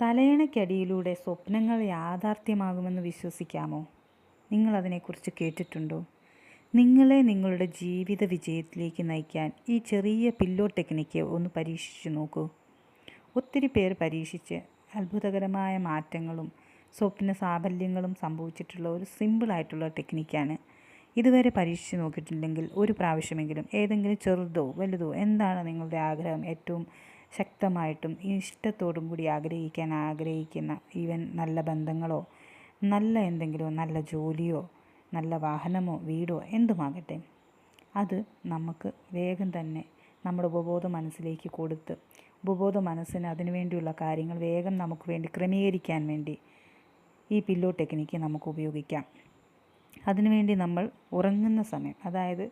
തലയണയ്ക്കടിയിലൂടെ സ്വപ്നങ്ങൾ യാഥാർത്ഥ്യമാകുമെന്ന് വിശ്വസിക്കാമോ? നിങ്ങൾ അതിനെക്കുറിച്ച് കേട്ടിട്ടുണ്ടോ? നിങ്ങളെ നിങ്ങളുടെ ജീവിത വിജയത്തിലേക്ക് നയിക്കാൻ ഈ ചെറിയ പില്ലോ ടെക്നിക്ക് ഒന്ന് പരീക്ഷിച്ചു നോക്കൂ. ഒത്തിരി പേർ പരീക്ഷിച്ച് അത്ഭുതകരമായ മാറ്റങ്ങളും സ്വപ്ന സാഫല്യങ്ങളും സംഭവിച്ചിട്ടുള്ള ഒരു സിമ്പിളായിട്ടുള്ള ടെക്നിക്കാണ് ഇതുവരെ പരീക്ഷിച്ച് നോക്കിയിട്ടില്ലെങ്കിൽ ഒരു പ്രാവശ്യമെങ്കിലും ഏതെങ്കിലും ചെറുതോ വലുതോ എന്താണ് നിങ്ങളുടെ ആഗ്രഹം? ഏറ്റവും ശക്തമായിട്ടും ഇഷ്ടത്തോടും കൂടി ആഗ്രഹിക്കാൻ ആഗ്രഹിക്കുന്ന ഈവൻ നല്ല ബന്ധങ്ങളോ നല്ല എന്തെങ്കിലും നല്ല ജോലിയോ നല്ല വാഹനമോ വീടോ എന്തുമാകട്ടെ അത് നമുക്ക് വേഗം തന്നെ നമ്മുടെ ഉപബോധ മനസ്സിലേക്ക് കൊടുത്ത് ഉപബോധ മനസ്സിന് അതിനു വേണ്ടിയുള്ള കാര്യങ്ങൾ വേഗം നമുക്ക് വേണ്ടി ക്രമീകരിക്കാൻ വേണ്ടി ഈ പില്ലോ ടെക്നിക്ക് നമുക്ക് ഉപയോഗിക്കാം. അതിനുവേണ്ടി നമ്മൾ ഉറങ്ങുന്ന സമയം അതായത്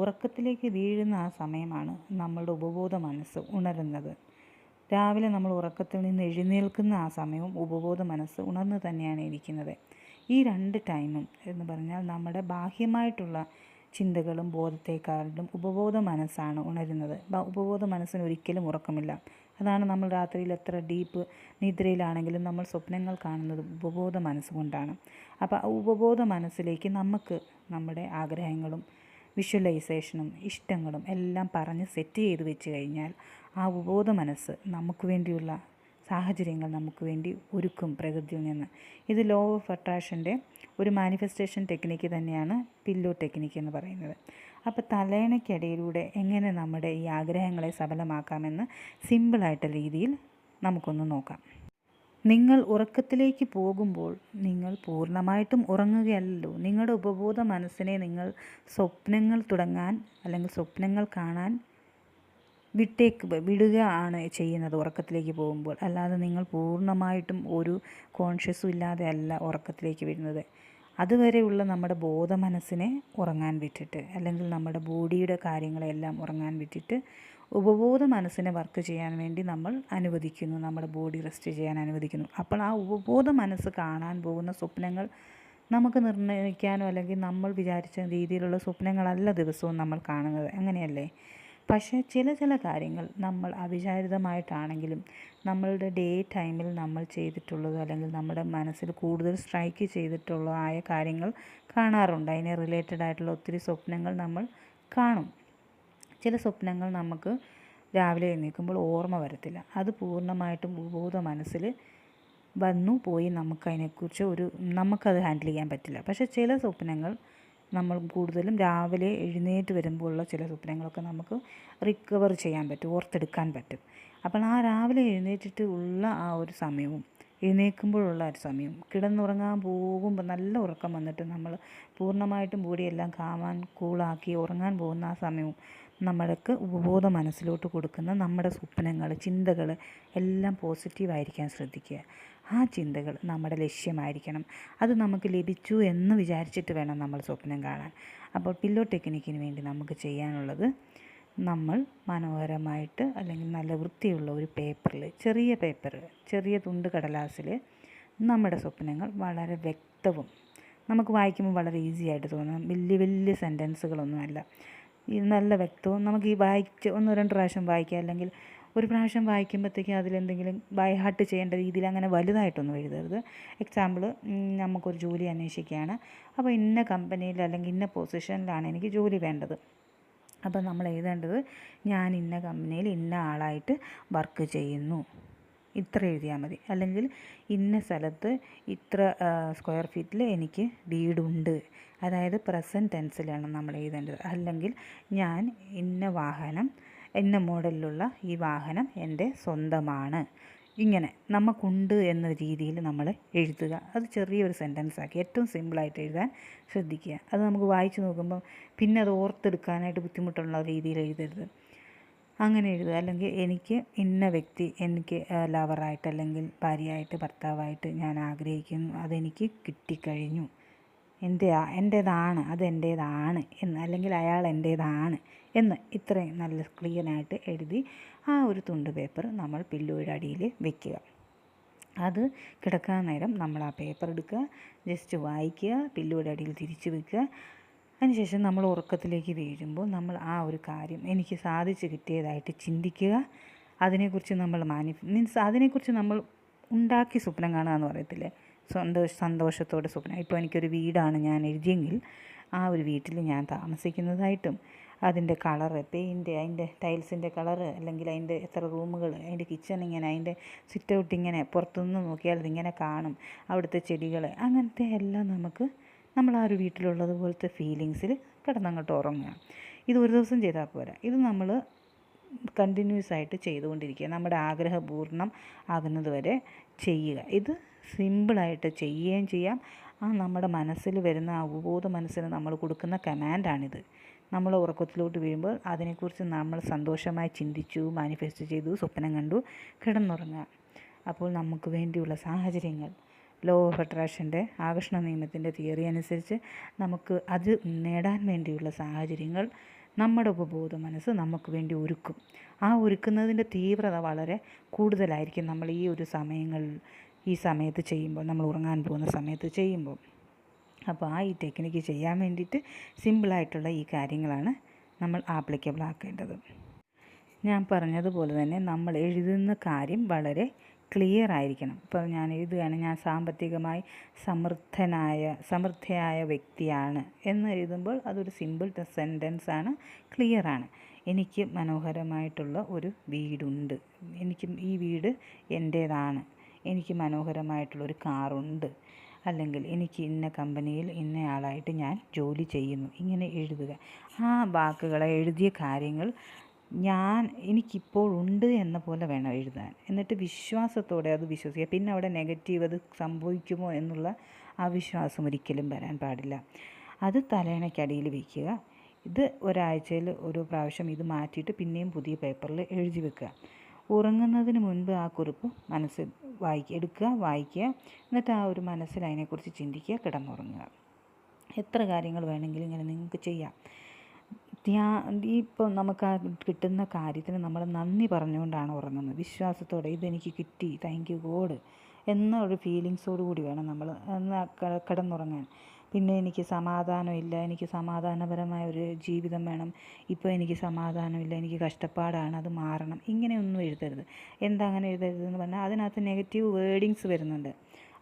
ഉറക്കത്തിലേക്ക് വീഴുന്ന ആ സമയമാണ് നമ്മളുടെ ഉപബോധ മനസ്സ് ഉണരുന്നത്. രാവിലെ നമ്മൾ ഉറക്കത്തിൽ നിന്ന് എഴുന്നേൽക്കുന്ന ആ സമയവും ഉപബോധ മനസ്സ് ഉണർന്ന് തന്നെയാണ് ഇരിക്കുന്നത്. ഈ രണ്ട് ടൈമും എന്ന് പറഞ്ഞാൽ നമ്മുടെ ബാഹ്യമായിട്ടുള്ള ചിന്തകളും ബോധത്തെക്കാളും ഉപബോധ മനസ്സാണ് ഉണരുന്നത്. ഉപബോധ മനസ്സിന് ഒരിക്കലും ഉറക്കമില്ല. അതാണ് നമ്മൾ രാത്രിയിൽ എത്ര ഡീപ്പ് നിദ്രയിലാണെങ്കിലും നമ്മൾ സ്വപ്നങ്ങൾ കാണുന്നത് ഉപബോധ മനസ്സുകൊണ്ടാണ് അപ്പോൾ ആ ഉപബോധ മനസ്സിലേക്ക് നമുക്ക് നമ്മുടെ ആഗ്രഹങ്ങളും വിഷ്വലൈസേഷനും ഇഷ്ടങ്ങളും എല്ലാം പറഞ്ഞ് സെറ്റ് ചെയ്ത് വെച്ച് കഴിഞ്ഞാൽ ആ ഉപബോധ മനസ്സ് നമുക്ക് വേണ്ടിയുള്ള സാഹചര്യങ്ങൾ നമുക്ക് വേണ്ടി ഒരുക്കും പ്രകൃതിയിൽ നിന്ന്. ഇത് ലോ ഓഫ് അട്രാക്ഷന്റെ ഒരു മാനിഫെസ്റ്റേഷൻ ടെക്നിക്ക് തന്നെയാണ് പില്ലോ ടെക്നിക്ക് എന്ന് പറയുന്നത്. അപ്പോൾ തലയണയ്ക്കിടയിലൂടെ എങ്ങനെ നമ്മുടെ ഈ ആഗ്രഹങ്ങളെ സഫലമാക്കാമെന്ന് സിമ്പിളായിട്ടുള്ള രീതിയിൽ നമുക്കൊന്ന് നോക്കാം. നിങ്ങൾ ഉറക്കത്തിലേക്ക് പോകുമ്പോൾ നിങ്ങൾ പൂർണമായിട്ടും ഉറങ്ങുകയല്ലോ നിങ്ങളുടെ ഉപബോധ മനസ്സിനെ നിങ്ങൾ സ്വപ്നങ്ങൾ തുടങ്ങാൻ അല്ലെങ്കിൽ സ്വപ്നങ്ങൾ കാണാൻ വിട്ടേക്ക് വിടുക ആണ് ചെയ്യുന്നത് ഉറക്കത്തിലേക്ക് പോകുമ്പോൾ. അല്ലാതെ നിങ്ങൾ പൂർണമായിട്ടും ഒരു കോൺഷ്യസും ഇല്ലാതെ അല്ല ഉറക്കത്തിലേക്ക് വരുന്നത്. അതുവരെയുള്ള നമ്മുടെ ബോധ മനസ്സിനെ ഉറങ്ങാൻ വിട്ടിട്ട് അല്ലെങ്കിൽ നമ്മുടെ ബോഡിയുടെ കാര്യങ്ങളെല്ലാം ഉറങ്ങാൻ വിട്ടിട്ട് ഉപബോധ മനസ്സിനെ വർക്ക് ചെയ്യാൻ വേണ്ടി നമ്മൾ അനുവദിക്കുന്നു. നമ്മുടെ ബോഡി റെസ്റ്റ് ചെയ്യാൻ അനുവദിക്കുന്നു. അപ്പോൾ ആ ഉപബോധ മനസ്സ് കാണാൻ പോകുന്ന സ്വപ്നങ്ങൾ നമുക്ക് നിർണയിക്കാനോ അല്ലെങ്കിൽ നമ്മൾ വിചാരിച്ച രീതിയിലുള്ള സ്വപ്നങ്ങളല്ല ദിവസവും നമ്മൾ കാണുന്നത്. അങ്ങനെയല്ലേ? പക്ഷേ ചില ചില കാര്യങ്ങൾ നമ്മൾ അവിചാരിതമായിട്ടാണെങ്കിലും നമ്മളുടെ ഡേ ടൈമിൽ നമ്മൾ ചെയ്തിട്ടുള്ളതോ അല്ലെങ്കിൽ നമ്മുടെ മനസ്സിൽ കൂടുതൽ സ്ട്രൈക്ക് ചെയ്തിട്ടുള്ളതായ കാര്യങ്ങൾ കാണാറുണ്ട്. അതിനെ റിലേറ്റഡ് ആയിട്ടുള്ള ഒത്തിരി സ്വപ്നങ്ങൾ നമ്മൾ കാണും. ചില സ്വപ്നങ്ങൾ നമുക്ക് രാവിലെ എഴുന്നേൽക്കുമ്പോൾ ഓർമ്മ വരത്തില്ല. അത് പൂർണമായിട്ടും ഉപബോധ മനസ്സിൽ വന്നു പോയി നമുക്കതിനെക്കുറിച്ച് ഒരു നമുക്കത് ഹാൻഡിൽ ചെയ്യാൻ പറ്റില്ല. പക്ഷേ ചില സ്വപ്നങ്ങൾ നമ്മൾ കൂടുതലും രാവിലെ എഴുന്നേറ്റ് വരുമ്പോഴുള്ള ചില സ്വപ്നങ്ങളൊക്കെ നമുക്ക് റിക്കവർ ചെയ്യാൻ പറ്റും ഓർത്തെടുക്കാൻ പറ്റും. അപ്പോൾ ആ രാവിലെ എഴുന്നേറ്റിട്ട് ഉള്ള ആ ഒരു സമയവും എഴുന്നേൽക്കുമ്പോഴുള്ള ഒരു സമയം കിടന്നുറങ്ങാൻ പോകുമ്പോൾ നല്ല ഉറക്കം വന്നിട്ട് നമ്മൾ പൂർണമായിട്ടും ബോഡിയെല്ലാം കാമാൻ കൂളാക്കി ഉറങ്ങാൻ പോകുന്ന ആ സമയവും നമ്മൾക്ക് ഉപബോധ മനസ്സിലോട്ട് കൊടുക്കുന്ന നമ്മുടെ സ്വപ്നങ്ങൾ ചിന്തകൾ എല്ലാം പോസിറ്റീവായിരിക്കാൻ ശ്രദ്ധിക്കുക. ആ ചിന്തകൾ നമ്മുടെ ലക്ഷ്യമായിരിക്കണം. അത് നമുക്ക് ലഭിച്ചു എന്ന് വിചാരിച്ചിട്ട് വേണം നമ്മൾ സ്വപ്നം കാണാൻ. അപ്പോൾ പില്ലോ ടെക്നിക്കിന് വേണ്ടി നമുക്ക് ചെയ്യാനുള്ളത് നമ്മൾ മനോഹരമായിട്ട് അല്ലെങ്കിൽ നല്ല വൃത്തിയുള്ള ഒരു പേപ്പറിൽ ചെറിയ പേപ്പർ ചെറിയ തുണ്ട് കടലാസിൽ നമ്മുടെ സ്വപ്നങ്ങൾ വളരെ വ്യക്തവും നമുക്ക് വായിക്കുമ്പോൾ വളരെ ഈസി ആയിട്ട് തോന്നും. വലിയ വലിയ സെന്റൻസുകളൊന്നുമല്ല ഇത് നല്ല വ്യക്തവും നമുക്ക് ഈ വായിച്ച് ഒന്ന് രണ്ട് പ്രാവശ്യം വായിക്കാം. അല്ലെങ്കിൽ ഒരു പ്രാവശ്യം വായിക്കുമ്പോഴത്തേക്കും അതിലെന്തെങ്കിലും ബൈ ഹാർട്ട് ചെയ്യേണ്ട രീതിയിൽ അങ്ങനെ വലുതായിട്ടൊന്നും എഴുതരുത്. എക്സാമ്പിൾ നമുക്കൊരു ജോലി അന്വേഷിക്കുകയാണ്. അപ്പോൾ ഇന്ന കമ്പനിയിൽ അല്ലെങ്കിൽ ഇന്ന പൊസിഷനിലാണ് എനിക്ക് ജോലി വേണ്ടത്. അപ്പോൾ നമ്മൾ എഴുതേണ്ടത് ഞാൻ ഇന്ന കമ്പനിയിൽ ഇന്ന ആളായിട്ട് വർക്ക് ചെയ്യുന്നു. ഇത്ര എഴുതിയാൽ മതി. അല്ലെങ്കിൽ ഇന്ന സ്ഥലത്ത് ഇത്ര സ്ക്വയർ ഫീറ്റിൽ എനിക്ക് വീടുണ്ട്. അതായത് പ്രസന്റ് ടെൻസിലാണ് നമ്മൾ എഴുതേണ്ടത്. അല്ലെങ്കിൽ ഞാൻ ഇന്ന വാഹനം ഇന്ന മോഡലിലുള്ള ഈ വാഹനം എന്റെ സ്വന്തമാണ്. ഇങ്ങനെ നമുക്കുണ്ട് എന്ന രീതിയിൽ നമ്മൾ എഴുതുക. അത് ചെറിയൊരു സെന്റൻസാക്കി ഏറ്റവും സിമ്പിളായിട്ട് എഴുതാൻ ശ്രദ്ധിക്കുക. അത് നമുക്ക് വായിച്ചു നോക്കുമ്പോൾ പിന്നെ അത് ഓർത്തെടുക്കാനായിട്ട് ബുദ്ധിമുട്ടുള്ള രീതിയിൽ എഴുതരുത്. അങ്ങനെ എഴുതുക. അല്ലെങ്കിൽ എനിക്ക് ഇന്ന വ്യക്തി എനിക്ക് ലവറായിട്ട് അല്ലെങ്കിൽ ഭാര്യയായിട്ട് ഭർത്താവായിട്ട് ഞാൻ ആഗ്രഹിക്കുന്നു. അതെനിക്ക് കിട്ടിക്കഴിഞ്ഞു. എന്റെ എന്റേതാണ് അത് എന്റേതാണ് എന്ന് അല്ലെങ്കിൽ അയാൾ എന്റേതാണ് എന്ന് ഇത്രയും നല്ല ക്ലിയറായിട്ട് എഴുതി ആ ഒരു തുണ്ട് പേപ്പർ നമ്മൾ പില്ലോയുടെ അടിയിൽ വെക്കുക. അത് കിടക്കാൻ നേരം നമ്മൾ ആ പേപ്പർ എടുക്കുക ജസ്റ്റ് വായിക്കുക പില്ലോയുടെ അടിയിൽ തിരിച്ചു വെക്കുക. അതിനുശേഷം നമ്മൾ ഉറക്കത്തിലേക്ക് വീഴുമ്പോൾ നമ്മൾ ആ ഒരു കാര്യം എനിക്ക് സാധിച്ചു കിട്ടിയതായിട്ട് ചിന്തിക്കുക. അതിനെക്കുറിച്ച് നമ്മൾ മാനി മീൻസ് അതിനെക്കുറിച്ച് നമ്മൾ ഉണ്ടാക്കി സ്വപ്നം കാണുക എന്ന് പറയത്തില്ലേ? സന്തോഷ സന്തോഷത്തോടെ സ്വപ്നം ഇപ്പോൾ എനിക്കൊരു വീടാണ് ഞാൻ എഴുതിയെങ്കിൽ ആ ഒരു വീട്ടിൽ ഞാൻ താമസിക്കുന്നതായിട്ടും അതിന്റെ കളറ് പെയിന്റ് അതിന്റെ ടൈൽസിന്റെ കളറ് അല്ലെങ്കിൽ അതിന്റെ എത്ര റൂമുകൾ അതിന്റെ കിച്ചൺ ഇങ്ങനെ അതിന്റെ സിറ്റ് ഔട്ട് ഇങ്ങനെ പുറത്തുനിന്ന് നോക്കിയാൽ ഇതിങ്ങനെ കാണും. അവിടുത്തെ ചെടികൾ അങ്ങനത്തെ എല്ലാം നമുക്ക് നമ്മൾ ആ ഒരു വീട്ടിലുള്ളത് പോലത്തെ ഫീലിങ്സിൽ കിടന്നങ്ങോട്ട് ഉറങ്ങുക. ഇത് ഒരു ദിവസം ചെയ്താൽ പോരാ. ഇത് നമ്മൾ കണ്ടിന്യൂസ് ആയിട്ട് ചെയ്തുകൊണ്ടിരിക്കുക. നമ്മുടെ ആഗ്രഹപൂർണം ആകുന്നത് വരെ ചെയ്യുക. ഇത് സിമ്പിളായിട്ട് ചെയ്യുകയും ചെയ്യാം. ആ നമ്മുടെ മനസ്സിൽ വരുന്ന ഉപബോധ മനസ്സിന് നമ്മൾ കൊടുക്കുന്ന കമാൻഡാണിത്. നമ്മൾ ഉറക്കത്തിലോട്ട് വീഴുമ്പോൾ അതിനെക്കുറിച്ച് നമ്മൾ സന്തോഷമായി ചിന്തിച്ചു മാനിഫെസ്റ്റ് ചെയ്തു സ്വപ്നം കണ്ടു കിടന്നുറങ്ങുക. അപ്പോൾ നമുക്ക് വേണ്ടിയുള്ള സാഹചര്യങ്ങൾ. ലോ ഓഫ് അട്രാക്ഷന്റെ ആകർഷണ നിയമത്തിന്റെ തിയറി അനുസരിച്ച് നമുക്ക് അത് നേടാൻ വേണ്ടിയുള്ള സാഹചര്യങ്ങൾ നമ്മുടെ ഉപബോധ മനസ്സ് നമുക്ക് വേണ്ടി ഒരുക്കും. ആ ഒരുക്കുന്നതിന്റെ തീവ്രത വളരെ കൂടുതലായിരിക്കും. നമ്മൾ ഈ ഒരു സമയങ്ങളിൽ ഈ സമയത്ത് ചെയ്യുമ്പോൾ നമ്മൾ ഉറങ്ങാൻ പോകുന്ന സമയത്ത് ചെയ്യുമ്പോൾ. അപ്പോൾ ആ ഈ ടെക്നിക്ക് ചെയ്യാൻ വേണ്ടിയിട്ട് സിമ്പിളായിട്ടുള്ള ഈ കാര്യങ്ങളാണ് നമ്മൾ ആപ്ലിക്കബിൾ ആക്കേണ്ടത്. ഞാൻ പറഞ്ഞതുപോലെ തന്നെ നമ്മൾ എഴുതുന്ന കാര്യം വളരെ ക്ലിയർ ആയിരിക്കണം. ഇപ്പോൾ ഞാൻ എഴുതുകയാണ് ഞാൻ സാമ്പത്തികമായി സമൃദ്ധനായ സമൃദ്ധയായ വ്യക്തിയാണ് എന്ന് എഴുതുമ്പോൾ അതൊരു സിമ്പിൾ സെന്റൻസ് ആണ് ക്ലിയർ ആണ്. എനിക്ക് മനോഹരമായിട്ടുള്ള ഒരു വീടുണ്ട്. എനിക്ക് ഈ വീട് എന്റേതാണ്. എനിക്ക് മനോഹരമായിട്ടുള്ളൊരു കാറുണ്ട്. അല്ലെങ്കിൽ എനിക്ക് ഇന്ന കമ്പനിയിൽ ഇന്നയാളായിട്ട് ഞാൻ ജോലി ചെയ്യുന്നു. ഇങ്ങനെ എഴുതുക. ആ വാക്കുകളെ എഴുതിയ കാര്യങ്ങൾ ഞാൻ എനിക്കിപ്പോഴുണ്ട് എന്ന പോലെ വേണം എഴുതാൻ. എന്നിട്ട് വിശ്വാസത്തോടെ അത് വിശ്വസിക്കുക. പിന്നെ അവിടെ നെഗറ്റീവ് അത് സംഭവിക്കുമോ എന്നുള്ള ആ വിശ്വാസം ഒരിക്കലും വരാൻ പാടില്ല. അത് തലേണയ്ക്കടിയിൽ വയ്ക്കുക ഇത് ഒരാഴ്ചയിൽ ഒരു പ്രാവശ്യം ഇത് മാറ്റിയിട്ട് പിന്നെയും പുതിയ പേപ്പറിൽ എഴുതി വെക്കുക. ഉറങ്ങുന്നതിന് മുൻപ് ആ കുറിപ്പ് മനസ്സിൽ വായിക്കുക എടുക്കുക വായിക്കുക. എന്നിട്ട് ആ ഒരു മനസ്സിൽ അതിനെക്കുറിച്ച് ചിന്തിക്കുക കിടന്നുറങ്ങുക. എത്ര കാര്യങ്ങൾ വേണമെങ്കിലും ഇങ്ങനെ നിങ്ങൾക്ക് ചെയ്യാം. ധ്യാ ഇപ്പോൾ നമുക്ക് ആ കിട്ടുന്ന കാര്യത്തിന് നമ്മൾ നന്ദി പറഞ്ഞുകൊണ്ടാണ് ഉറങ്ങുന്നത്. വിശ്വാസത്തോടെ ഇതെനിക്ക് കിട്ടി താങ്ക് യു ഗോഡ് എന്ന ഒരു ഫീലിങ്സോടു കൂടി വേണം നമ്മൾ കിടന്നുറങ്ങാൻ. പിന്നെ എനിക്ക് സമാധാനമില്ല എനിക്ക് സമാധാനപരമായ ഒരു ജീവിതം വേണം ഇപ്പോൾ എനിക്ക് സമാധാനമില്ല എനിക്ക് കഷ്ടപ്പാടാണ് അത് മാറണം ഇങ്ങനെയൊന്നും എഴുതരുത്. എന്താ അങ്ങനെ എഴുതരുതെന്ന് പറഞ്ഞാൽ അതിനകത്ത് നെഗറ്റീവ് വേർഡിങ്സ് വരുന്നുണ്ട്.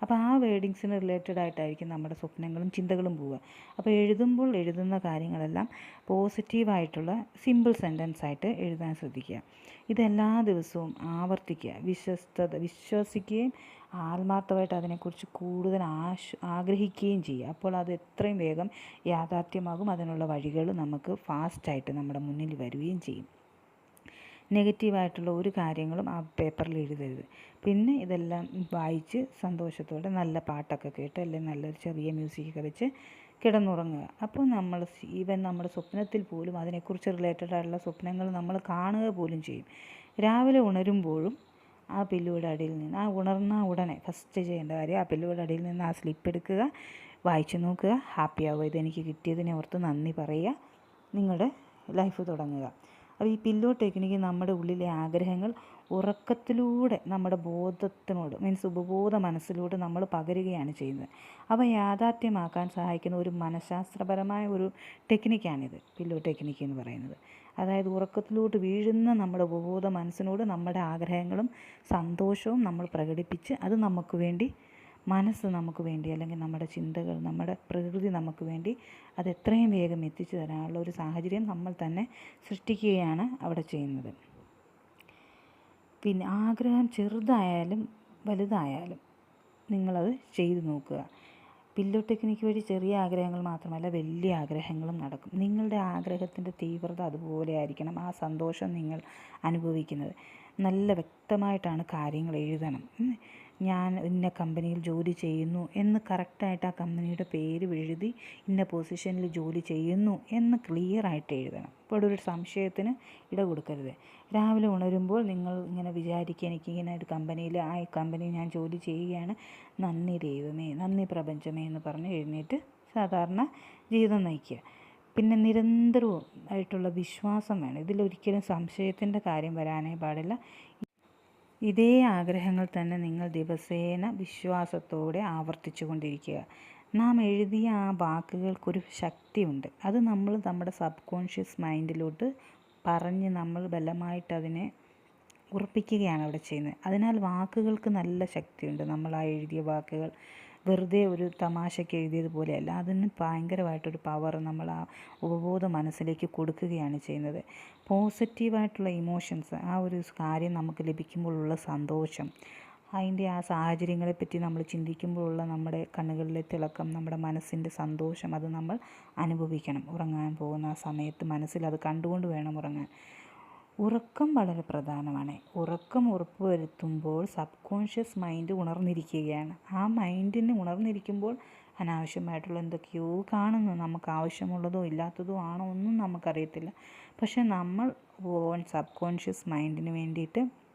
അപ്പോൾ ആ വേർഡിങ്സിന് റിലേറ്റഡ് ആയിട്ടായിരിക്കും നമ്മുടെ സ്വപ്നങ്ങളും ചിന്തകളും പോവുക. അപ്പോൾ എഴുതുമ്പോൾ എഴുതുന്ന കാര്യങ്ങളെല്ലാം പോസിറ്റീവായിട്ടുള്ള സിമ്പിൾ സെന്റൻസ് ആയിട്ട് എഴുതാൻ ശ്രദ്ധിക്കുക. ഇതെല്ലാ ദിവസവും ആവർത്തിക്കുക. വിശ്വസ്തത വിശ്വസിക്കുകയും ആത്മാർത്ഥമായിട്ട് അതിനെക്കുറിച്ച് കൂടുതൽ ആശ ആഗ്രഹിക്കുകയും ചെയ്യുക. അപ്പോൾ അത് എത്രയും വേഗം യാഥാർത്ഥ്യമാകും. അതിനുള്ള വഴികൾ നമുക്ക് ഫാസ്റ്റായിട്ട് നമ്മുടെ മുന്നിൽ വരികയും ചെയ്യും. നെഗറ്റീവായിട്ടുള്ള ഒരു കാര്യങ്ങളും ആ പേപ്പറിൽ എഴുതരുത്. പിന്നെ ഇതെല്ലാം വായിച്ച് സന്തോഷത്തോടെ നല്ല പാട്ടൊക്കെ കേട്ട് അല്ലെങ്കിൽ നല്ലൊരു ചെറിയ മ്യൂസിക്കൊക്കെ വെച്ച് കിടന്നുറങ്ങുക. അപ്പോൾ നമ്മൾ ഈവൻ നമ്മുടെ സ്വപ്നത്തിൽ പോലും അതിനെക്കുറിച്ച് റിലേറ്റഡ് ആയിട്ടുള്ള സ്വപ്നങ്ങൾ നമ്മൾ കാണുക പോലും ചെയ്യും. രാവിലെ ഉണരുമ്പോഴും ആ പില്ലുവിടെ അടിയിൽ നിന്ന് ആ ഉണർന്ന ഉടനെ ഫസ്റ്റ് ചെയ്യേണ്ട കാര്യം ആ പില്ലുവിടെ അടിയിൽ നിന്ന് ആ സ്ലിപ്പ് എടുക്കുക വായിച്ചു നോക്കുക ഹാപ്പി ആവുക. ഇതെനിക്ക് കിട്ടിയതിനെ ഓർത്ത് നന്ദി പറയുക. നിങ്ങളുടെ ലൈഫ് തുടങ്ങുക. അപ്പോൾ ഈ പില്ലോ ടെക്നിക്ക് നമ്മുടെ ഉള്ളിലെ ആഗ്രഹങ്ങൾ ഉറക്കത്തിലൂടെ നമ്മുടെ ബോധത്തിനോട് മീൻസ് ഉപബോധ മനസ്സിലൂടെ നമ്മൾ പകരുകയാണ് ചെയ്യുന്നത്. അവ യാഥാർത്ഥ്യമാക്കാൻ സഹായിക്കുന്ന ഒരു മനഃശാസ്ത്രപരമായ ഒരു ടെക്നിക്കാണിത് പില്ലോ ടെക്നിക്ക് എന്ന് പറയുന്നത്. അതായത് ഉറക്കത്തിലോട്ട് വീഴുന്ന നമ്മുടെ ഉപബോധ മനസ്സിനോട് നമ്മുടെ ആഗ്രഹങ്ങളും സന്തോഷവും നമ്മൾ പ്രകടിപ്പിച്ച് അത് നമുക്ക് വേണ്ടി മനസ്സ് നമുക്ക് വേണ്ടി അല്ലെങ്കിൽ നമ്മുടെ ചിന്തകൾ നമ്മുടെ പ്രകൃതി നമുക്ക് വേണ്ടി അത് എത്രയും വേഗം എത്തിച്ചു തരാനുള്ള ഒരു സാഹചര്യം നമ്മൾ തന്നെ സൃഷ്ടിക്കുകയാണ് അവിടെ ചെയ്യുന്നത്. പിന്നെ ആഗ്രഹം ചെറുതായാലും വലുതായാലും നിങ്ങളത് ചെയ്തു നോക്കുക. പില്ലോ ടെക്നിക്ക് വഴി ചെറിയ ആഗ്രഹങ്ങൾ മാത്രമല്ല വലിയ ആഗ്രഹങ്ങളും നടക്കും. നിങ്ങളുടെ ആഗ്രഹത്തിന്റെ തീവ്രത അതുപോലെ ആയിരിക്കണം ആ സന്തോഷം നിങ്ങൾ അനുഭവിക്കുന്നത്. നല്ല വ്യക്തമായിട്ടാണ് കാര്യങ്ങൾ എഴുതണം. ഞാൻ ഇന്ന കമ്പനിയിൽ ജോലി ചെയ്യുന്നു എന്ന് കറക്റ്റായിട്ട് ആ കമ്പനിയുടെ പേര് എഴുതി ഇന്ന പൊസിഷനിൽ ജോലി ചെയ്യുന്നു എന്ന് ക്ലിയർ ആയിട്ട് എഴുതണം. ഇപ്പോൾ ഒരു സംശയത്തിന് ഇട കൊടുക്കരുത്. രാവിലെ ഉണരുമ്പോൾ നിങ്ങൾ ഇങ്ങനെ വിചാരിക്കുക എനിക്കിങ്ങനെ ഒരു കമ്പനിയിൽ ആ കമ്പനി ഞാൻ ജോലി ചെയ്യുകയാണ്. നന്ദി ദൈവമേ നന്ദി പ്രപഞ്ചമേ എന്ന് പറഞ്ഞ് എഴുന്നേറ്റ് സാധാരണ ജീവിതം നയിക്കുക. പിന്നെ നിരന്തരവും ആയിട്ടുള്ള വിശ്വാസം വേണം. ഇതിലൊരിക്കലും സംശയത്തിന്റെ കാര്യം വരാനേ പാടില്ല. ഇതേ ആഗ്രഹങ്ങൾ തന്നെ നിങ്ങൾ ദിവസേന വിശ്വാസത്തോടെ ആവർത്തിച്ചു കൊണ്ടിരിക്കുക. നാം എഴുതിയ ആ വാക്കുകൾക്കൊരു ശക്തിയുണ്ട്. അത് നമ്മൾ നമ്മുടെ സബ് കോൺഷ്യസ് മൈൻഡിലോട്ട് പറഞ്ഞ് നമ്മൾ ബലമായിട്ട് അതിനെ ഉറപ്പിക്കുകയാണ് അവിടെ ചെയ്യുന്നത്. അതിനാൽ വാക്കുകൾക്ക് നല്ല ശക്തിയുണ്ട്. നമ്മൾ ആ എഴുതിയ വാക്കുകൾ വെറുതെ ഒരു തമാശയ്ക്ക് എഴുതിയതുപോലെയല്ല അതിന് ഭയങ്കരമായിട്ടൊരു പവർ നമ്മൾ ആ ഉപബോധ മനസ്സിലേക്ക് കൊടുക്കുകയാണ് ചെയ്യുന്നത്. പോസിറ്റീവായിട്ടുള്ള ഇമോഷൻസ് ആ ഒരു കാര്യം നമുക്ക് ലഭിക്കുമ്പോഴുള്ള സന്തോഷം അതിന്റെ ആ സാഹചര്യങ്ങളെപ്പറ്റി നമ്മൾ ചിന്തിക്കുമ്പോഴുള്ള നമ്മുടെ കണ്ണുകളിലെ തിളക്കം നമ്മുടെ മനസ്സിന്റെ സന്തോഷം അത് നമ്മൾ അനുഭവിക്കണം. ഉറങ്ങാൻ പോകുന്ന ആ സമയത്ത് മനസ്സിൽ അത് കണ്ടുകൊണ്ട് വേണം ഉറങ്ങാൻ. ഉറക്കം വളരെ പ്രധാനമാണ്. ഉറക്കം ഉറപ്പുവരുത്തുമ്പോൾ സബ് കോൺഷ്യസ് മൈൻഡ് ഉണർന്നിരിക്കുകയാണ്. ആ മൈൻഡിന് ഉണർന്നിരിക്കുമ്പോൾ അനാവശ്യമായിട്ടുള്ള എന്തൊക്കെയോ കാണുന്നു. നമുക്ക് ആവശ്യമുള്ളതോ ഇല്ലാത്തതോ ആണോ ഒന്നും നമുക്കറിയത്തില്ല. പക്ഷെ നമ്മൾ ഓൺ സബ് കോൺഷ്യസ് മൈൻഡിന് വേണ്ടിയിട്ട്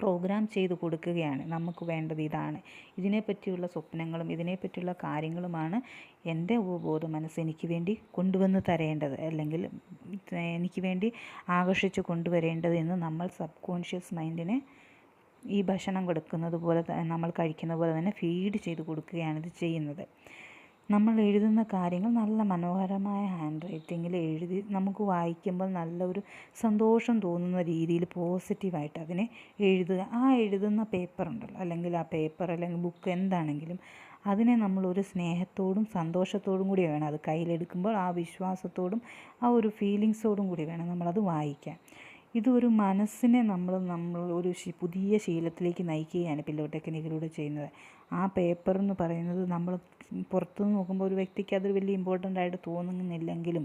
പ്രോഗ്രാം ചെയ്ത് കൊടുക്കുകയാണ്. നമുക്ക് വേണ്ടത് ഇതാണ്. ഇതിനെപ്പറ്റിയുള്ള സ്വപ്നങ്ങളും ഇതിനെപ്പറ്റിയുള്ള കാര്യങ്ങളുമാണ് എന്റെ ഉപബോധ മനസ്സ് എനിക്ക് വേണ്ടി കൊണ്ടുവന്ന് തരേണ്ടത്. അല്ലെങ്കിൽ എനിക്ക് വേണ്ടി ആകർഷിച്ച് കൊണ്ടുവരേണ്ടത് എന്ന് നമ്മൾ സബ് കോൺഷ്യസ് മൈൻഡിനെ ഈ ഭക്ഷണം കൊടുക്കുന്നത് പോലെ നമ്മൾ കഴിക്കുന്ന പോലെ തന്നെ ഫീഡ് ചെയ്ത് കൊടുക്കുകയാണ് ഇത് ചെയ്യുന്നത്. നമ്മൾ എഴുതുന്ന കാര്യങ്ങൾ നല്ല മനോഹരമായ ഹാൻഡ് റൈറ്റിങ്ങിൽ എഴുതി നമുക്ക് വായിക്കുമ്പോൾ നല്ലൊരു സന്തോഷം തോന്നുന്ന രീതിയിൽ പോസിറ്റീവായിട്ട് അതിനെ എഴുതുക. ആ എഴുതുന്ന പേപ്പർ ഉണ്ടല്ലോ അല്ലെങ്കിൽ ആ പേപ്പർ അല്ലെങ്കിൽ ബുക്ക് എന്താണെങ്കിലും അതിനെ നമ്മൾ ഒരു സ്നേഹത്തോടും സന്തോഷത്തോടും കൂടി വേണം. അത് കയ്യിലെടുക്കുമ്പോൾ ആ വിശ്വാസത്തോടും ആ ഒരു ഫീലിങ്സോടും കൂടി വേണം നമ്മളത് വായിക്കാൻ. ഇതൊരു മനസ്സിനെ നമ്മൾ നമ്മൾ ഒരു പുതിയ ശീലത്തിലേക്ക് നയിക്കുകയാണ് പില്ലോ ടെക്നിക്കിലൂടെ ചെയ്യുന്നത്. ആ പേപ്പർ എന്ന് പറയുന്നത് നമ്മൾ പുറത്തുനിന്ന് നോക്കുമ്പോൾ ഒരു വ്യക്തിക്ക് അത് വലിയ ഇമ്പോർട്ടന്റ് ആയിട്ട് തോന്നുന്നില്ലെങ്കിലും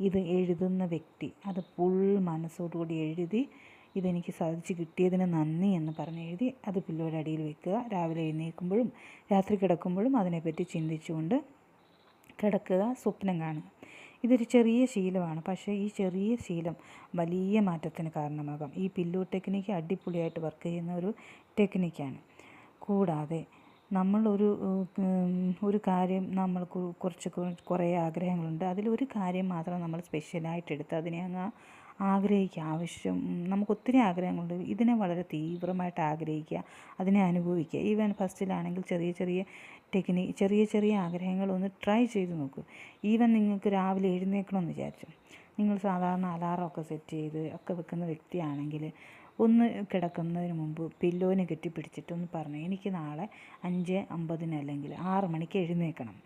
ഇത് എഴുതുന്ന വ്യക്തി അത് ഫുൾ മനസ്സോടുകൂടി എഴുതി ഇതെനിക്ക് സാധിച്ച് കിട്ടിയതിന് നന്ദി എന്ന് പറഞ്ഞ് എഴുതി അത് പില്ലോയുടെ അടിയിൽ വെക്കുക. രാവിലെ എഴുന്നേൽക്കുമ്പോഴും രാത്രി കിടക്കുമ്പോഴും അതിനെപ്പറ്റി ചിന്തിച്ചുകൊണ്ട് കിടക്കുക സ്വപ്നം കാണുക. ഇതൊരു ചെറിയ ശീലമാണ്. പക്ഷേ ഈ ചെറിയ ശീലം വലിയ മാറ്റത്തിന് കാരണമാകാം. ഈ പില്ലു ടെക്നിക്ക് അടിപൊളിയായിട്ട് വർക്ക് ചെയ്യുന്ന ഒരു ടെക്നിക്കാണ്. കൂടാതെ നമ്മളൊരു ഒരു കാര്യം നമ്മൾ കുറച്ച് കുറേ ആഗ്രഹങ്ങളുണ്ട്. അതിലൊരു കാര്യം മാത്രം നമ്മൾ സ്പെഷ്യലായിട്ട് എടുത്ത് അതിനെ അങ്ങ് ആഗ്രഹിക്കുക. ആവശ്യം നമുക്ക് ഒത്തിരി ആഗ്രഹങ്ങളുണ്ട്. ഇതിനെ വളരെ തീവ്രമായിട്ട് ആഗ്രഹിക്കുക. അതിനെ അനുഭവിക്കുക. ഈവൻ ഫസ്റ്റിലാണെങ്കിൽ ചെറിയ ചെറിയ ടെക്നി ചെറിയ ചെറിയ ആഗ്രഹങ്ങൾ ഒന്ന് ട്രൈ ചെയ്ത് നോക്കൂ. ഈവൻ നിങ്ങൾക്ക് രാവിലെ എഴുന്നേൽക്കണമെന്ന് വിചാരിച്ചു. നിങ്ങൾ സാധാരണ അലാറമൊക്കെ സെറ്റ് ചെയ്ത് ഒക്കെ വെക്കുന്ന വ്യക്തിയാണെങ്കിൽ ഒന്ന് കിടക്കുന്നതിന് മുമ്പ് പില്ലോനെ കെട്ടിപ്പിടിച്ചിട്ടൊന്ന് പറഞ്ഞു എനിക്ക് നാളെ അഞ്ച് അമ്പതിന് അല്ലെങ്കിൽ ആറ് മണിക്ക് എഴുന്നേൽക്കണം.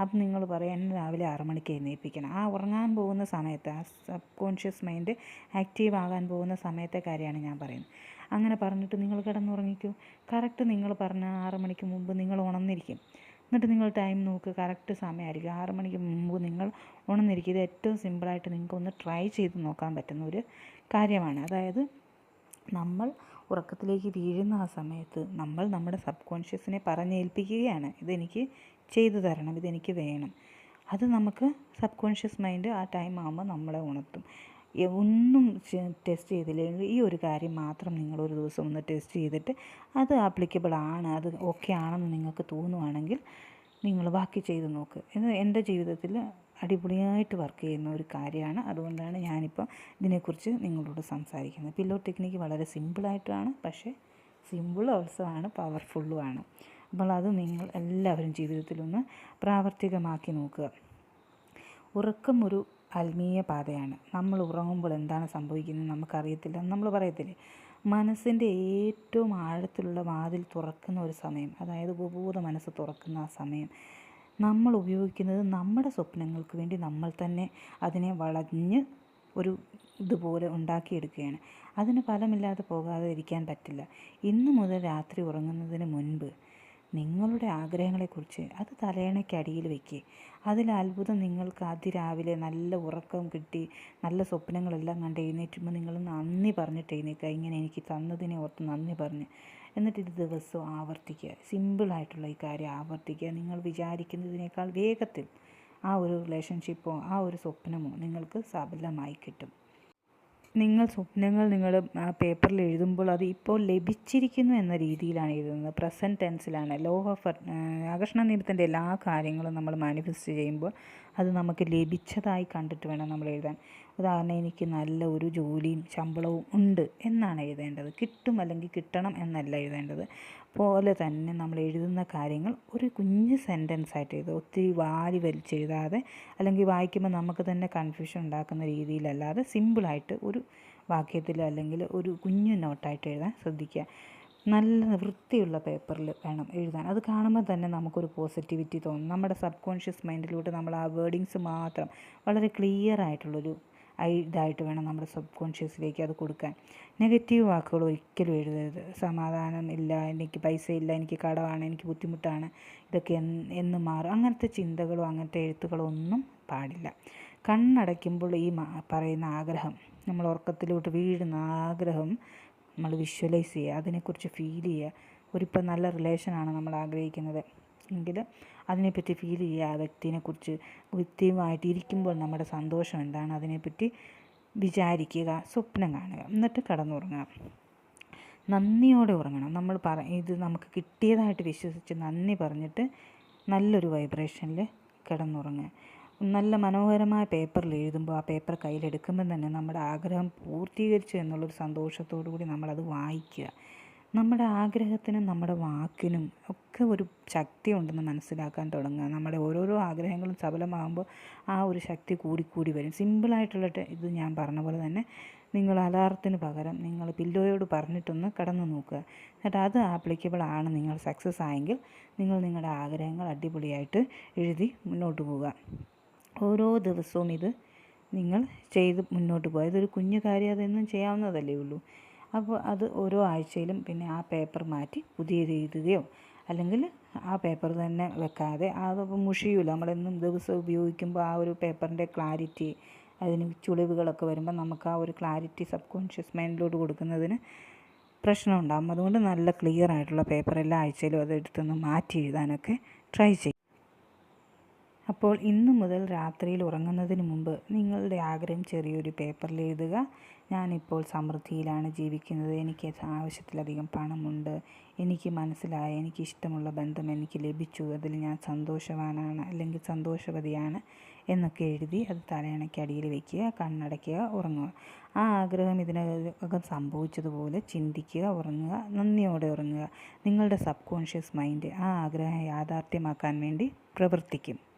അപ്പം നിങ്ങൾ പറയും എന്നെ രാവിലെ ആറ് മണിക്ക് എഴുന്നേൽപ്പിക്കണം. ആ ഉറങ്ങാൻ പോകുന്ന സമയത്ത് ആ സബ് കോൺഷ്യസ് മൈൻഡ് ആക്റ്റീവ് ആകാൻ പോകുന്ന സമയത്തെ കാര്യമാണ് ഞാൻ പറയുന്നത്. അങ്ങനെ പറഞ്ഞിട്ട് നിങ്ങൾ കിടന്നുറങ്ങിക്കൂ. കറക്റ്റ് നിങ്ങൾ പറഞ്ഞ ആറ് മണിക്ക് മുമ്പ് നിങ്ങൾ ഉണർന്നിരിക്കും. എന്നിട്ട് നിങ്ങൾ ടൈം നോക്ക് കറക്റ്റ് സമയമായിരിക്കും. ആറ് മണിക്ക് മുമ്പ് നിങ്ങൾ ഉണർന്നിരിക്കും. ഇത് ഏറ്റവും സിമ്പിളായിട്ട് നിങ്ങൾക്ക് ഒന്ന് ട്രൈ ചെയ്ത് നോക്കാൻ പറ്റുന്ന ഒരു കാര്യമാണ്. അതായത് നമ്മൾ ഉറക്കത്തിലേക്ക് വീഴുന്ന ആ സമയത്ത് നമ്മൾ നമ്മുടെ സബ് കോൺഷ്യസിനെ പറഞ്ഞേൽപ്പിക്കുകയാണ്. ഇതെനിക്ക് ചെയ്തു തരണം ഇതെനിക്ക് വേണം. അത് നമുക്ക് സബ് കോൺഷ്യസ് മൈൻഡ് ആ ടൈം ആകുമ്പോൾ നമ്മളെ ഉണർത്തും. ഒന്നും ടെസ്റ്റ് ചെയ്തില്ലെങ്കിൽ ഈ ഒരു കാര്യം മാത്രം നിങ്ങൾ ഒരു ദിവസം ഒന്ന് ടെസ്റ്റ് ചെയ്തിട്ട് അത് ആപ്ലിക്കബിൾ ആണ് അത് ഓക്കെ ആണെന്ന് നിങ്ങൾക്ക് തോന്നുവാണെങ്കിൽ നിങ്ങൾ ബാക്കി ചെയ്ത് നോക്ക്. ഇത് എന്റെ ജീവിതത്തിൽ അടിപൊളിയായിട്ട് വർക്ക് ചെയ്യുന്ന ഒരു കാര്യമാണ്. അതുകൊണ്ടാണ് ഞാനിപ്പോൾ ഇതിനെക്കുറിച്ച് നിങ്ങളോട് സംസാരിക്കുന്നത്. പില്ലോ ടെക്നിക്ക് വളരെ സിമ്പിളായിട്ടാണ് പക്ഷേ സിമ്പിൾ ഓൾസോ ആണ് പവർഫുള്ളുമാണ് അപ്പോൾ അത് നിങ്ങൾ എല്ലാവരും ജീവിതത്തിലൊന്ന് പ്രാവർത്തികമാക്കി നോക്കുക. ഉറക്കം ഒരു ആത്മീയ പാതയാണ്. നമ്മൾ ഉറങ്ങുമ്പോൾ എന്താണ് സംഭവിക്കുന്നത് നമുക്കറിയത്തില്ല. നമ്മൾ പറയത്തില്ലേ മനസ്സിന്റെ ഏറ്റവും ആഴത്തിലുള്ള വാതിൽ തുറക്കുന്ന ഒരു സമയം അതായത് ഉപബോധ മനസ്സ് തുറക്കുന്ന ആ സമയം നമ്മൾ ഉപയോഗിക്കുന്നത് നമ്മുടെ സ്വപ്നങ്ങൾക്ക് വേണ്ടി നമ്മൾ തന്നെ അതിനെ വളഞ്ഞ് ഒരു ഇതുപോലെ ഉണ്ടാക്കിയെടുക്കുകയാണ്. അതിന് ഫലമില്ലാതെ പോകാതെ ഇരിക്കാൻ പറ്റില്ല. ഇന്ന് മുതൽ രാത്രി ഉറങ്ങുന്നതിന് മുൻപ് നിങ്ങളുടെ ആഗ്രഹങ്ങളെക്കുറിച്ച് അത് തലയണയ്ക്കടിയിൽ വയ്ക്കുക അതിൽ അത്ഭുതം നിങ്ങൾക്ക് അതിരാവിലെ നല്ല ഉറക്കം കിട്ടി നല്ല സ്വപ്നങ്ങളെല്ലാം കണ്ട് എഴുന്നേറ്റുമ്പോൾ നിങ്ങൾ നന്ദി പറഞ്ഞിട്ട് എഴുന്നേക്കുക ഇങ്ങനെ എനിക്ക് തന്നതിനെ ഓർത്ത് നന്ദി പറഞ്ഞ്. എന്നിട്ട് ഇത് ദിവസവും ആവർത്തിക്കുക. സിമ്പിളായിട്ടുള്ള ഈ കാര്യം ആവർത്തിക്കുക. നിങ്ങൾ വിചാരിക്കുന്നതിനേക്കാൾ വേഗത്തിൽ ആ ഒരു റിലേഷൻഷിപ്പോ ആ ഒരു സ്വപ്നമോ നിങ്ങൾക്ക് സഫലമായി കിട്ടും. നിങ്ങൾ സ്വപ്നങ്ങൾ നിങ്ങൾ പേപ്പറിൽ എഴുതുമ്പോൾ അത് ഇപ്പോൾ ലഭിച്ചിരിക്കുന്നു എന്ന രീതിയിലാണ് എഴുതുന്നത്. പ്രസന്റ് ടെൻസിലാണ് ലോ ഓഫ് ആകർഷണ നിയമത്തിന്റെ എല്ലാ കാര്യങ്ങളും നമ്മൾ മാനിഫെസ്റ്റ് ചെയ്യുമ്പോൾ അത് നമുക്ക് ലഭിച്ചതായി കണ്ടിട്ട് വേണം നമ്മൾ എഴുതാൻ. ഉദാഹരണം എനിക്ക് നല്ല ഒരു ജോലിയും ശമ്പളവും ഉണ്ട് എന്നാണ് എഴുതേണ്ടത്. കിട്ടും അല്ലെങ്കിൽ കിട്ടണം എന്നല്ല എഴുതേണ്ടത്. പോലെ തന്നെ നമ്മൾ എഴുതുന്ന കാര്യങ്ങൾ ഒരു കുഞ്ഞ് സെന്റൻസ് ആയിട്ട് എഴുതുക. ഒത്തിരി വാരി വലിച്ചെഴുതാതെ അല്ലെങ്കിൽ വായിക്കുമ്പോൾ നമുക്ക് തന്നെ കൺഫ്യൂഷൻ ഉണ്ടാക്കുന്ന രീതിയിലല്ലാതെ സിമ്പിളായിട്ട് ഒരു വാക്യത്തിൽ അല്ലെങ്കിൽ ഒരു കുഞ്ഞു നോട്ടായിട്ട് എഴുതാൻ ശ്രദ്ധിക്കുക. നല്ല വൃത്തിയുള്ള പേപ്പറിൽ വേണം എഴുതാൻ. അത് കാണുമ്പോൾ തന്നെ നമുക്കൊരു പോസിറ്റിവിറ്റി തോന്നും. നമ്മുടെ സബ് കോൺഷ്യസ് മൈൻഡിലൂടെ നമ്മൾ ആ വേർഡിങ്സ് മാത്രം വളരെ ക്ലിയർ ആയിട്ടുള്ളൊരു ഇതായിട്ട് വേണം നമ്മുടെ സബ് കോൺഷ്യസിലേക്ക് അത് കൊടുക്കാൻ. നെഗറ്റീവ് വാക്കുകൾ ഒരിക്കലും എഴുതരുത്. സമാധാനം ഇല്ല എനിക്ക് പൈസ ഇല്ല എനിക്ക് കടമാണ് എനിക്ക് ബുദ്ധിമുട്ടാണ് ഇതൊക്കെ എന്ന് മാറും. അങ്ങനത്തെ ചിന്തകളോ അങ്ങനത്തെ എഴുത്തുകളോ ഒന്നും പാടില്ല. കണ്ണടയ്ക്കുമ്പോൾ ഈ പറയുന്ന ആഗ്രഹം നമ്മൾ ഉറക്കത്തിലോട്ട് വീഴുന്ന ആഗ്രഹം നമ്മൾ വിഷ്വലൈസ് ചെയ്യുക അതിനെക്കുറിച്ച് ഫീൽ ചെയ്യുക. ഒരിപ്പം നല്ല റിലേഷനാണ് നമ്മൾ ആഗ്രഹിക്കുന്നത്. എങ്കിൽ അതിനെപ്പറ്റി ഫീൽ ചെയ്യുക ആ വ്യക്തിനെക്കുറിച്ച് വ്യക്തിയുമായിട്ട് ഇരിക്കുമ്പോൾ നമ്മുടെ സന്തോഷം എന്താണ് അതിനെപ്പറ്റി വിചാരിക്കുക സ്വപ്നം കാണുക എന്നിട്ട് കടന്നുറങ്ങുക. നന്ദിയോടെ ഉറങ്ങണം. നമ്മൾ പറ ഇത് നമുക്ക് കിട്ടിയതായിട്ട് വിശ്വസിച്ച് നന്ദി പറഞ്ഞിട്ട് നല്ലൊരു വൈബ്രേഷനിൽ കിടന്നുറങ്ങുക. നല്ല മനോഹരമായ പേപ്പറിൽ എഴുതുമ്പോൾ ആ പേപ്പർ കയ്യിലെടുക്കുമ്പോൾ തന്നെ നമ്മുടെ ആഗ്രഹം പൂർത്തീകരിച്ചു എന്നുള്ളൊരു സന്തോഷത്തോടു കൂടി നമ്മളത് വായിക്കുക. നമ്മുടെ ആഗ്രഹത്തിനും നമ്മുടെ വാക്കിനും ഒക്കെ ഒരു ശക്തി ഉണ്ടെന്ന് മനസ്സിലാക്കാൻ തുടങ്ങുക. നമ്മുടെ ഓരോരോ ആഗ്രഹങ്ങളും സഫലമാകുമ്പോൾ ആ ഒരു ശക്തി കൂടിക്കൂടി വരും. സിമ്പിളായിട്ടുള്ള ഇത് ഞാൻ പറഞ്ഞ പോലെ തന്നെ നിങ്ങൾ അലാറത്തിന് പകരം നിങ്ങൾ പില്ലോയോട് പറഞ്ഞിട്ടൊന്ന് കടന്നു നോക്കുക. എന്നിട്ട് അത് ആപ്ലിക്കബിൾ ആണ് നിങ്ങൾ സക്സസ് ആയെങ്കിൽ നിങ്ങൾ നിങ്ങളുടെ ആഗ്രഹങ്ങൾ അടിപൊളിയായിട്ട് എഴുതി മുന്നോട്ട് പോവുക. ഓരോ ദിവസവും ഇത് നിങ്ങൾ ചെയ്ത് മുന്നോട്ട് പോകുക ഇതൊരു കുഞ്ഞു കാര്യം അതൊന്നും ചെയ്യാവുന്നതല്ലേ ഉള്ളൂ. അപ്പോൾ അത് ഓരോ ആഴ്ചയിലും പിന്നെ ആ പേപ്പർ മാറ്റി പുതിയത് എഴുതുകയോ അല്ലെങ്കിൽ ആ പേപ്പർ തന്നെ വെക്കാതെ അത് മുഷിയൂല. നമ്മളെന്നും ദിവസം ഉപയോഗിക്കുമ്പോൾ ആ ഒരു പേപ്പറിന്റെ ക്ലാരിറ്റി അതിന് ചുളിവുകളൊക്കെ വരുമ്പോൾ നമുക്ക് ആ ഒരു ക്ലാരിറ്റി സബ് കോൺഷ്യസ് മൈൻഡിലോട്ട് കൊടുക്കുന്നതിന് പ്രശ്നമുണ്ടാകും. അതുകൊണ്ട് നല്ല ക്ലിയർ ആയിട്ടുള്ള പേപ്പർ എല്ലാ ആഴ്ചയിലും അത് എടുത്തൊന്ന് മാറ്റി എഴുതാനൊക്കെ ട്രൈ ചെയ്യും. അപ്പോൾ ഇന്നു മുതൽ രാത്രിയിൽ ഉറങ്ങുന്നതിന് മുമ്പ് നിങ്ങളുടെ ആഗ്രഹം ചെറിയൊരു പേപ്പറിൽ എഴുതുക. ഞാനിപ്പോൾ സമൃദ്ധിയിലാണ് ജീവിക്കുന്നത്. എനിക്ക് ആവശ്യത്തിലധികം പണമുണ്ട്. എനിക്ക് മനസ്സിലായ എനിക്ക് ഇഷ്ടമുള്ള ബന്ധം എനിക്ക് ലഭിച്ചു. അതിൽ ഞാൻ സന്തോഷവാനാണ് അല്ലെങ്കിൽ സന്തോഷവതിയാണ് എന്നൊക്കെ എഴുതി അത് തലയണയ്ക്കടിയിൽ വയ്ക്കുക കണ്ണടയ്ക്കുക ഉറങ്ങുക. ആ ആഗ്രഹം ഇതിനകം സംഭവിച്ചതുപോലെ ചിന്തിക്കുക ഉറങ്ങുക നന്ദിയോടെ ഉറങ്ങുക. നിങ്ങളുടെ സബ് കോൺഷ്യസ് മൈൻഡ് ആ ആഗ്രഹം യാഥാർത്ഥ്യമാക്കാൻ വേണ്ടി പ്രവർത്തിക്കും.